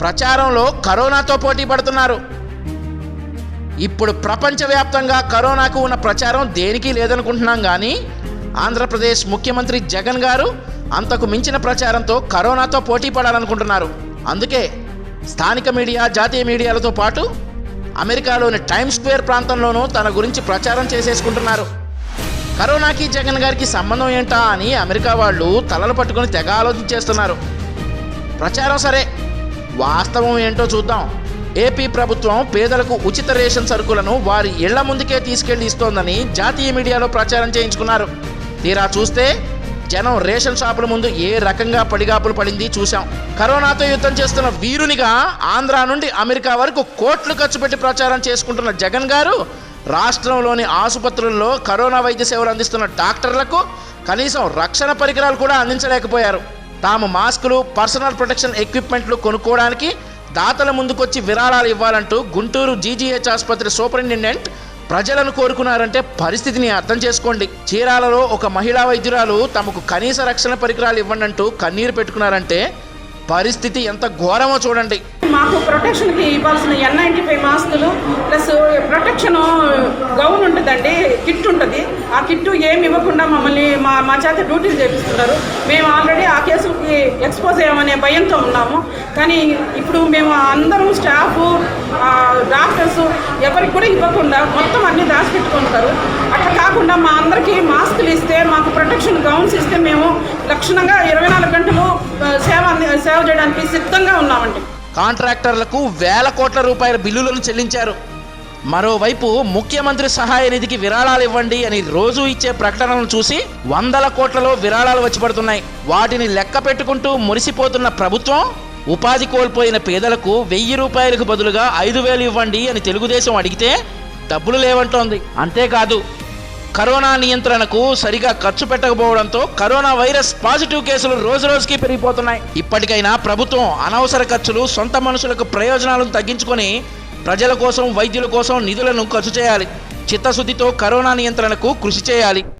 ప్రచారంలో కరోనాతో పోటీ పడుతున్నారు. ఇప్పుడు ప్రపంచవ్యాప్తంగా కరోనాకు ఉన్న ప్రచారం దేనికి లేదనుకుంటున్నాం కానీ ఆంధ్రప్రదేశ్ ముఖ్యమంత్రి జగన్ గారు అంతకు మించిన ప్రచారంతో కరోనాతో పోటీ పడాలనుకుంటున్నారు. అందుకే స్థానిక మీడియా జాతీయ మీడియాలతో పాటు అమెరికాలోని టైమ్ స్క్వేర్ ప్రాంతంలోనూ తన గురించి ప్రచారం చేసేసుకుంటున్నారు. కరోనాకి జగన్ గారికి సంబంధం ఏంటా అని అమెరికా వాళ్ళు తలలు పట్టుకొని తెగ ఆలోచించేస్తున్నారు ప్రచారం సరే వాస్తవం ఏంటో చూద్దాం. ఏపీ ప్రభుత్వం పేదలకు ఉచిత రేషన్ సరుకులను వారి ఇళ్ళ ముందుకే తీసుకెళ్ళి ఇస్తోందని జాతీయ మీడియాలో ప్రచారం చేయించుకున్నారు. తీరా చూస్తే జనం రేషన్ షాపుల ముందు ఏ రకంగా పడిగాపులు పడింది చూశాం. కరోనాతో యుద్ధం చేస్తున్న వీరునిగా ఆంధ్ర నుండి అమెరికా వరకు కోట్లు ఖర్చు పెట్టి ప్రచారం చేసుకుంటున్న జగన్ గారు రాష్ట్రంలోని ఆసుపత్రుల్లో కరోనా వైద్య సేవలు అందిస్తున్న డాక్టర్లకు కనీసం రక్షణ పరికరాలు కూడా అందించలేకపోయారు. తాము మాస్కులు పర్సనల్ ప్రొటెక్షన్ ఎక్విప్మెంట్లు కొనుక్కోవడానికి దాతల ముందుకొచ్చి విరాళాలు ఇవ్వాలంటూ గుంటూరు జీజీహెచ్ ఆసుపత్రి సూపరింటెండెంట్ ప్రజలను కోరుకున్నారంటే పరిస్థితిని అర్థం చేసుకోండి. చీరాలలో ఒక మహిళా వైద్యురాలు తమకు కనీస రక్షణ పరికరాలు ఇవ్వండి అంటూ కన్నీరు పెట్టుకున్నారంటే పరిస్థితి ఎంత ఘోరమో చూడండి. మాకు ప్రొటెక్షన్కి ఇవ్వాల్సిన ఎన్ నైంటీ ఫైవ్ మాస్కులు ప్లస్ ప్రొటెక్షన్ గౌన్ ఉంటుందండి కిట్ ఉంటుంది ఆ కిట్టు ఏమి ఇవ్వకుండా మమ్మల్ని మా మా చేత డ్యూటీలు చేపిస్తున్నారు. మేము ఆల్రెడీ ఆ కేసుకి ఎక్స్పోజ్ అయ్యామనే భయంతో ఉన్నాము. కానీ ఇప్పుడు మేము అందరం స్టాఫ్ డాక్టర్స్ ఎవరికి కూడా ఇవ్వకుండా మొత్తం అన్ని దాచిపెట్టుకుంటారు. అట్లా కాకుండా మా అందరికీ మాస్కులు ఇస్తే మాకు ప్రొటెక్షన్ గౌన్స్ ఇస్తే మేము లక్షణంగా ఇరవై నాలుగు గంటలు సేవ సేవ చేయడానికి సిద్ధంగా ఉన్నామండి. కాంట్రాక్టర్లకు వేల కోట్ల రూపాయల బిల్లులను చెల్లించారు. మరోవైపు ముఖ్యమంత్రి సహాయ నిధికి విరాళాలు ఇవ్వండి అని రోజు ఇచ్చే ప్రకటనలను చూసి వందల కోట్లలో విరాళాలు వచ్చి పడుతున్నాయి. వాటిని లెక్క పెట్టుకుంటూ మురిసిపోతున్న ప్రభుత్వం ఉపాధి కోల్పోయిన పేదలకు వెయ్యి రూపాయలకు బదులుగా ఐదు వేలు ఇవ్వండి అని తెలుగుదేశం అడిగితే డబ్బులు లేవంటోంది. అంతేకాదు కరోనా నియంత్రణకు సరిగా ఖర్చు పెట్టకపోవడంతో కరోనా వైరస్ పాజిటివ్ కేసులు రోజు రోజుకి పెరిగిపోతున్నాయి. ఇప్పటికైనా ప్రభుత్వం అనవసర ఖర్చులు సొంత మనుషులకు ప్రయోజనాలను తగ్గించుకొని ప్రజల కోసం వైద్యుల కోసం నిధులను ఖర్చు చేయాలి. చిత్తశుద్ధితో కరోనా నియంత్రణకు కృషి చేయాలి.